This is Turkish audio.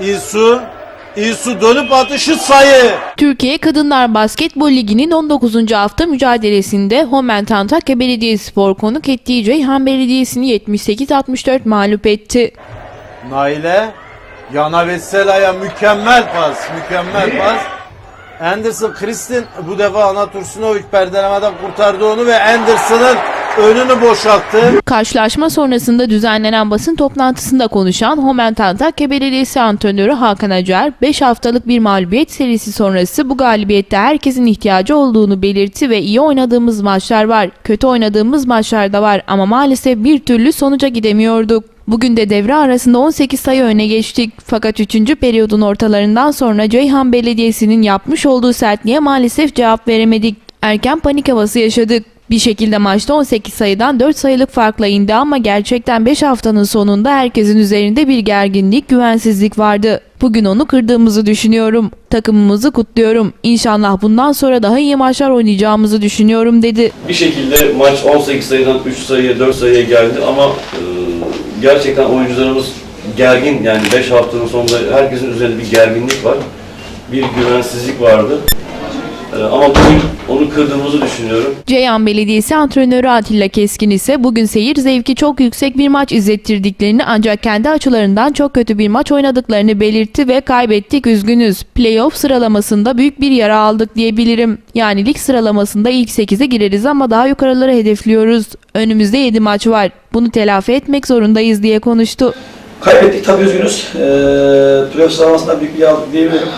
İsu. İsu dönüp atışı sayı. Türkiye Kadınlar Basketbol Ligi'nin 19. hafta mücadelesinde Homent Antakya Belediyespor konuk ettiği Ceyhan Belediyesi'ni 78-64 mağlup etti. Naile. Yana Vessela'ya mükemmel pas. Mükemmel pas. Anderson Kristin bu defa Anatursunovic perdelemeden kurtardı onu ve Anderson'ın önünü boşalttı. Karşılaşma sonrasında düzenlenen basın toplantısında konuşan Homent Antakya Belediyesi antrenörü Hakan Acar, 5 haftalık bir mağlubiyet serisi sonrası bu galibiyette herkesin ihtiyacı olduğunu belirtti ve iyi oynadığımız maçlar var, kötü oynadığımız maçlar da var ama maalesef bir türlü sonuca gidemiyorduk. Bugün de devre arasında 18 sayı öne geçtik. Fakat 3. periyodun ortalarından sonra Ceyhan Belediyesi'nin yapmış olduğu sertliğe maalesef cevap veremedik. Erken panik havası yaşadık. Bir şekilde maçta 18 sayıdan 4 sayılık farkla indi ama gerçekten 5 haftanın sonunda herkesin üzerinde bir gerginlik, güvensizlik vardı. Bugün onu kırdığımızı düşünüyorum. Takımımızı kutluyorum. İnşallah bundan sonra daha iyi maçlar oynayacağımızı düşünüyorum dedi. Bir şekilde maç 18 sayıdan 3 sayıya 4 sayıya geldi ama e, gerçekten oyuncularımız gergin yani 5 haftanın sonunda herkesin üzerinde bir gerginlik var. Bir güvensizlik vardı. E, ama bugün onu kırdığımızı düşünüyorum. Ceyhan Belediyesi antrenörü Atilla Keskin ise bugün seyir zevki çok yüksek bir maç izlettirdiklerini ancak kendi açılarından çok kötü bir maç oynadıklarını belirtti ve kaybettik üzgünüz. Playoff sıralamasında büyük bir yara aldık diyebilirim. Yani lig sıralamasında ilk 8'e gireriz ama daha yukarıları hedefliyoruz. Önümüzde 7 maç var. Bunu telafi etmek zorundayız diye konuştu. Kaybettik tabii üzgünüz. Ee, playoff sıralamasında büyük bir aldık diyebilirim.